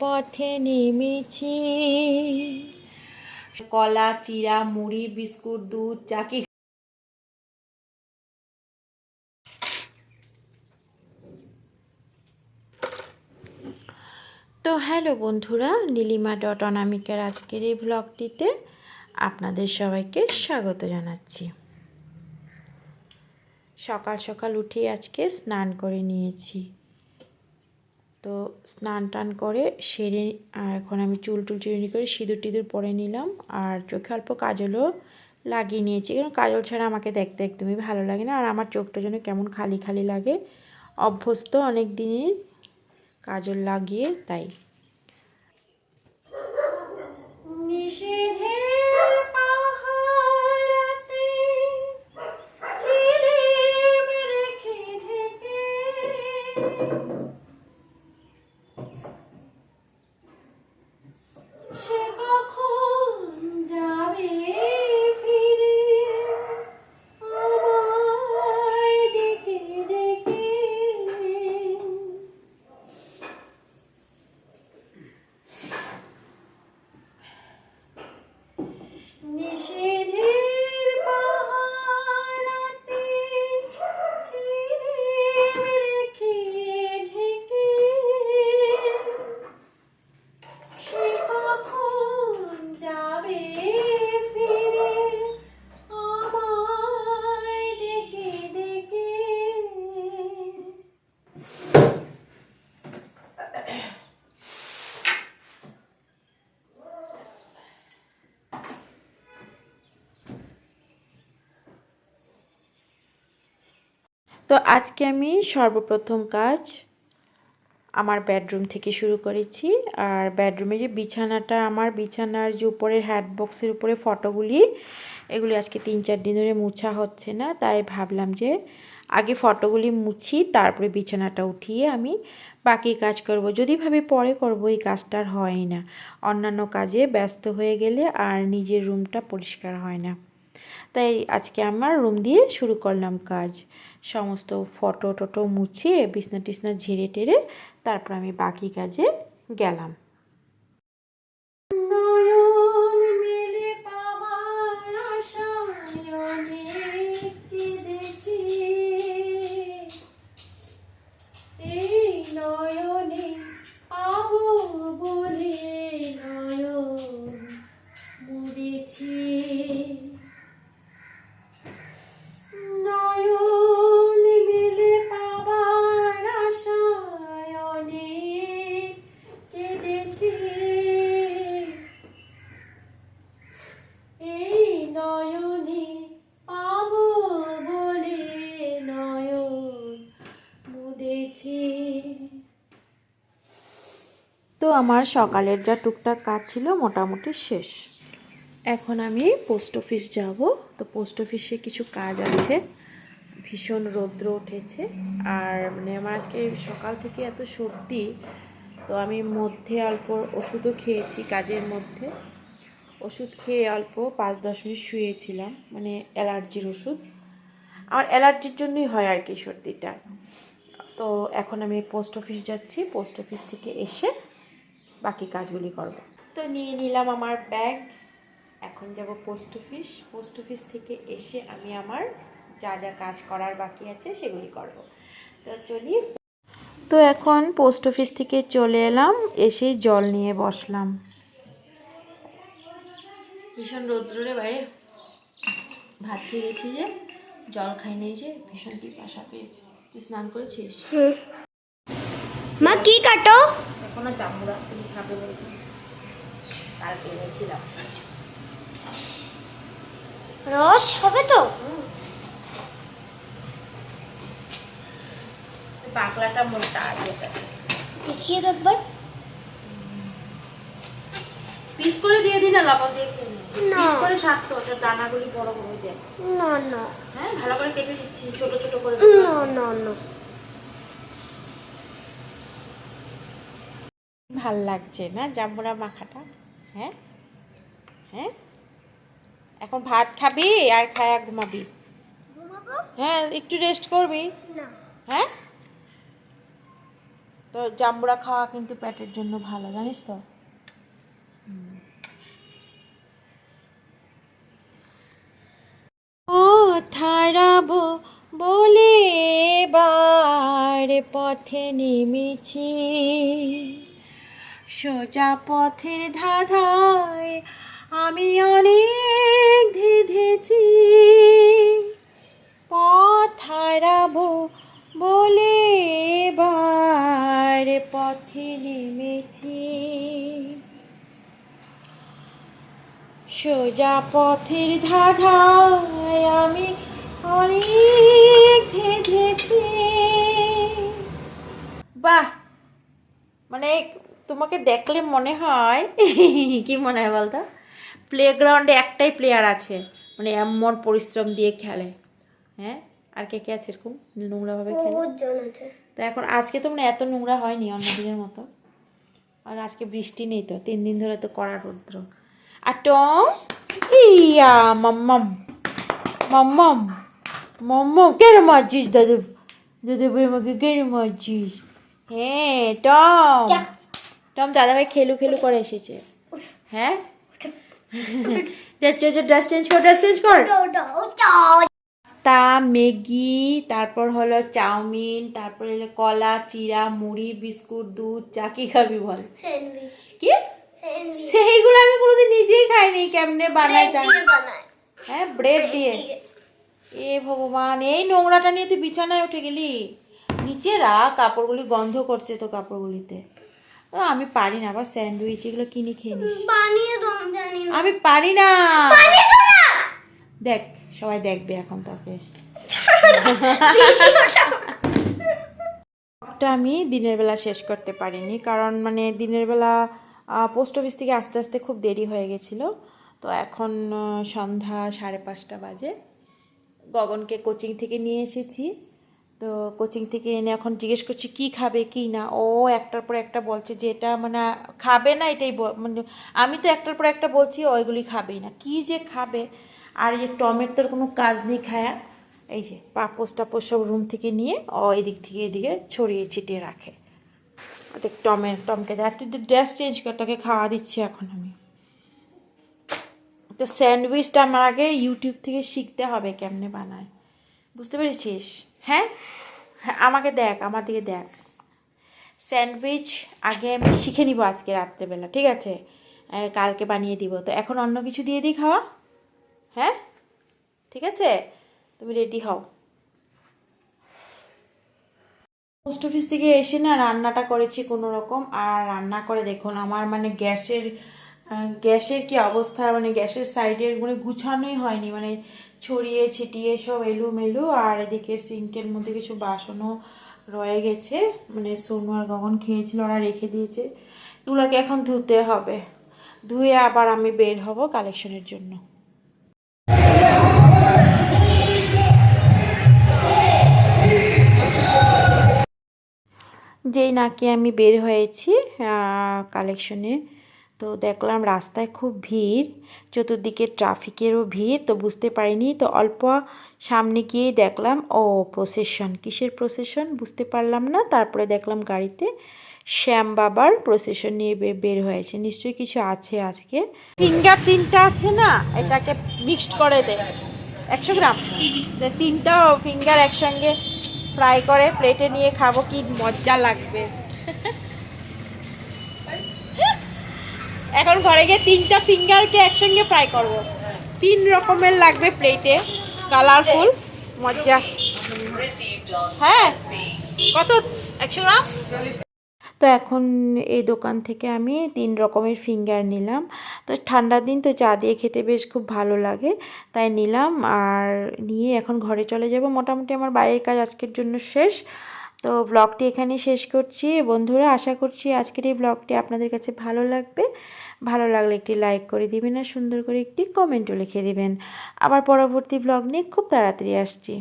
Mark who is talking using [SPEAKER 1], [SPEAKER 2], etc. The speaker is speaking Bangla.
[SPEAKER 1] পথে নেমেছি। কলা চিরা মুড়ি, বিস্কুট, দুধ চাকি তো হ্যালো বন্ধুরা, নীলিমা ডট অনামিকার আজকের এই ব্লগটিতে আপনাদের সবাইকে স্বাগত জানাচ্ছি। সকাল সকাল উঠেই আজকে স্নান করে নিয়েছি। তো স্নান টান করে সেরে এখন আমি চুল টুল চিরুনি করে সিঁদুর টিঁদুর পরে নিলাম আর চোখে অল্প কাজলও লাগিয়ে নিয়েছি। কারণ কাজল ছাড়া আমাকে দেখতে একদমই ভালো লাগে না আর আমার চোখটা যেন কেমন খালি খালি লাগে। অভ্যস্ত অনেক দিনের কাজল লাগিয়ে তাই। নিষেধের তো আজকে আমি সর্বপ্রথম কাজ আমার বেডরুম থেকে শুরু করেছি। আর বেডরুমে যে বিছানাটা, আমার বিছানার যে উপরের হ্যাট বক্সের উপরে ফটোগুলি, এগুলি আজকে তিন চার দিন ধরে মুছা হচ্ছে না। তাই ভাবলাম যে আগে ফটোগুলি মুছি, তারপরে বিছানাটা উঠিয়ে আমি বাকি কাজ করব। যদি ভাবি পরে করব, এই কাজটা আর হয় না। অন্যান্য কাজে ব্যস্ত হয়ে গেলে আর নিজের রুমটা পরিষ্কার হয় না। তাই আজকে আমার রুম দিয়ে শুরু করলাম কাজ। সমস্ত ফটো টটো মুছিয়ে বিছনা টিসনা ঝেড়ে টেরে তারপর আমি বাকি কাজে গেলাম। আমার সকালের যা টুকটাক কাজ ছিল মোটামুটি শেষ। এখন আমি পোস্ট অফিস যাব। তো পোস্ট অফিসে কিছু কাজ আছে। ভীষণ রৌদ্র উঠেছে। আর মানে আমার আজকে সকাল থেকে এত সর্দি, তো আমি মধ্যে অল্প ওষুধও খেয়েছি কাজের মধ্যে। ওষুধ খেয়ে অল্প পাঁচ দশ মিনিট শুয়েছিলাম মানে অ্যালার্জির ওষুধ। আমার অ্যালার্জির জন্যই হয় আর কি সর্দিটা। তো এখন আমি পোস্ট অফিস যাচ্ছি। পোস্ট অফিস থেকে এসে বাকি কাজগুলি করব। তো নিয়ে নিলাম আমার ব্যাগ। এখন যাব পোস্ট অফিস। পোস্ট অফিস থেকে এসে আমি আমার যা যা কাজ করার বাকি আছে সেগুলি করব। তো চলি। তো এখন পোস্ট অফিস থেকে চলে এলাম এসেই জল নিয়ে বসলাম। ভীষণ রৌদ্রে বাইরে ভাত খেয়ে গেছি যে জল খাই নেই যে ভীষণ পিপাসা পেয়েছি। তুই স্নান করেছিস?
[SPEAKER 2] মা কি কাটো?
[SPEAKER 1] এখনও চামড়া তুমি খাবে বলছি? কালকে এনেছিলাম।
[SPEAKER 2] রস হবে তো?
[SPEAKER 1] পাকলাটা মোটা যেটা।
[SPEAKER 2] দেখিয়ে তো একবার।
[SPEAKER 1] পিস করে দিয়ে দিন না লবণ দিয়ে? খেয়ে
[SPEAKER 2] না।
[SPEAKER 1] পিস করে সাত তো ওটা দানাগুলি বড় বড় দেয়
[SPEAKER 2] না না।
[SPEAKER 1] হ্যাঁ ভালো করে কেটে দিচ্ছি ছোট ছোট করে
[SPEAKER 2] না না না।
[SPEAKER 1] ভালো লাগছে না? জাম্বুরা মাখাটা? হ্যাঁ? হ্যাঁ? এখন ভাত খাবি আর খায়া ঘুমাবি। হ্যাঁ একটু রেস্ট করবি? হ্যাঁ? তো জাম্বুরা খাওয়া কিন্তু পেটের জন্য ভালো জানিস তো? ও থারাবো বলে এবার পথে নেমেছি। সোজা পথের ধাঁধায়, আমি অনেক ধেধেছি। পথ হারাবো বলে এবার পথে নেমেছি। সোজা পথের ধাঁধায় আমি অনেক ধেধেছি। বাহ! মানে তোমাকে দেখলে মনে হয় কি মনে হয় বলতো? প্লেগ্রাউন্ডে একটাই প্লেয়ার আছে মানে এমন পরিশ্রম দিয়ে খেলে। হ্যাঁ? আর কে কে আছে এরকম? নোংরাভাবে খেলে? তো এখন আজকে তো মানে এত নোংরা হয়নি অন্য দিনের মতো। আর আজকে বৃষ্টি নেই তো তিন দিন ধরে তো কড়া রৌদ্র। আর টম? ইয়া মাম্মাম। মাম্মাম। মাম্মাম কেন মারছিস দাদু? দাদু ভাই আমাকে কেন মারছিস? হ্যাঁ টম। টম দাদাভাই খেলু খেলু করে এসেছে। হ্যাঁ? যাচ্ছে ড্রেস চেঞ্জ কর ড্রেস চেঞ্জ কর। পাস্তা ম্যাগি তারপর হলো চাউমিন তারপর হলো কলা চিরা মুড়ি বিস্কুট দুধ চা কি খাবি বল। কি? সেইগুলো আমি কোনোদিন নিজেই খাইনি কেমনে বানাই হ্যাঁ ব্রেড দিয়ে। এ ভগবান এই নোংরাটা নিয়ে তুই বিছানায় উঠে গেলি? নিচে রাখ কাপড়গুলি গন্ধ করছে তো কাপড়গুলিতে। আমি পারি না আবার স্যান্ডউইচ এগুলো কিনে খেয়ে নিস।
[SPEAKER 2] আমি জানি না।
[SPEAKER 1] আমি পারি না। দেখ সবাই দেখবে এখন তাকে। আমি দিনের বেলা শেষ করতে পারিনি কারণ মানে দিনের বেলা পোস্ট অফিস থেকে আস্তে আস্তে খুব দেরি হয়ে গেছিল। তো এখন সন্ধ্যা সাড়ে পাঁচটা বাজে। গগনকে কোচিং থেকে নিয়ে এসেছি। তো কোচিং থেকে এনে এখন জিজ্ঞেস করছি, কি খাবে, কি না? ও একটার পর একটা বলছে যে, এটা মানে খাবে না, এটাই মানে আমি তো একটার পর একটা বলছি ওইগুলি খাবেই না। কি যে খাবে? আর এই তোর কোনো কাজ নেই খায়া, এই যে পাপোস টাপোস সব রুম থেকে নিয়ে ও এদিক থেকে এদিকে ছড়িয়ে ছিটিয়ে রাখে। দেখ টমের টমকে তুই ড্রেস চেঞ্জ কর, তোকে খাওয়া দিচ্ছি এখন আমি। তো স্যান্ডউইচটা আমার আগে ইউটিউব থেকে শিখতে হবে কেমনে বানায়। বুঝতে পেরেছিস? হ্যাঁ? হ্যাঁ আমাকে দেখ, আমার দিকে দেখ। স্যান্ডউইচ আগে আমি শিখে নিব আজকে রাত্রেবেলা, ঠিক আছে? কালকে বানিয়ে দিব। তো এখন অন্য কিছু দিয়ে দিই খাওয়া? হ্যাঁ? ঠিক আছে? তুমি রেডি হও। পোস্ট অফিস থেকে এসে না রান্নাটা করেছি কোনো রকম আর রান্না করে দেখুন, আমার মানে গ্যাসের গ্যাসের কি অবস্থা? মানে গ্যাসের সাইডের মানে গুছানোই হয়নি মানে ছড়িয়ে ছিটিয়ে সব এলোমেলো, আর এদিকে সিঙ্কের মধ্যে কিছু বাসনও রয়ে গেছে। মানে সোনু আর গগন খেয়েছিল, ওরা রেখে দিয়েছে। এগুলোকে এখন ধুতে হবে। ধুয়ে আবার আমি বের হব কালেকশনের জন্য। যেই নাকি আমি বের হয়েছি কালেকশনে তো দেখলাম রাস্তায় খুব ভিড়, চতুর্দিকে ট্রাফিকেরও ভিড়, তো বুঝতে পারিনি, তো অল্প সামনে গিয়েই দেখলাম, ও প্রসেশন কিসের প্রসেশন বুঝতে পারলাম না, তারপরে দেখলাম গাড়িতে শ্যাম বাবার প্রসেশন নিয়ে বের হয়েছে, নিশ্চয়ই কিছু আছে আজকে। ফিঙ্গার তিনটা আছে না, এটাকে মিক্সড করে দে, একশো গ্রাম। তিনটা ফিঙ্গার একসঙ্গে ফ্রাই করে প্লেটে নিয়ে খাব, কি মজা লাগবে। এখন ঘরে গিয়ে তিনটা ফিঙ্গারকে একসঙ্গে ফ্রাই করব। তিন রকমের লাগবে প্লেটে। কালারফুল, মজা। হ্যাঁ কত? একশো গ্রাম? তো এখন এই দোকান থেকে আমি তিন রকমের ফিঙ্গার নিলাম। তো ঠান্ডার দিন তো চা দিয়ে খেতে বেশ খুব ভালো লাগে, তাই নিলাম। আর নিয়ে এখন ঘরে চলে যাব। মোটামুটি আমার বাইরের কাজ আজকের জন্য শেষ। তো ব্লগটি এখানেই শেষ করছি। বন্ধুরা, আশা করছি আজকের এই ব্লগটি আপনাদের কাছে ভালো লাগবে। ভালো লাগলে একটি লাইক করে দিবেন আর সুন্দর করে একটি কমেন্টও লিখে দিবেন। আবার পরবর্তী ব্লগ নিয়ে খুব তাড়াতাড়ি আসছি।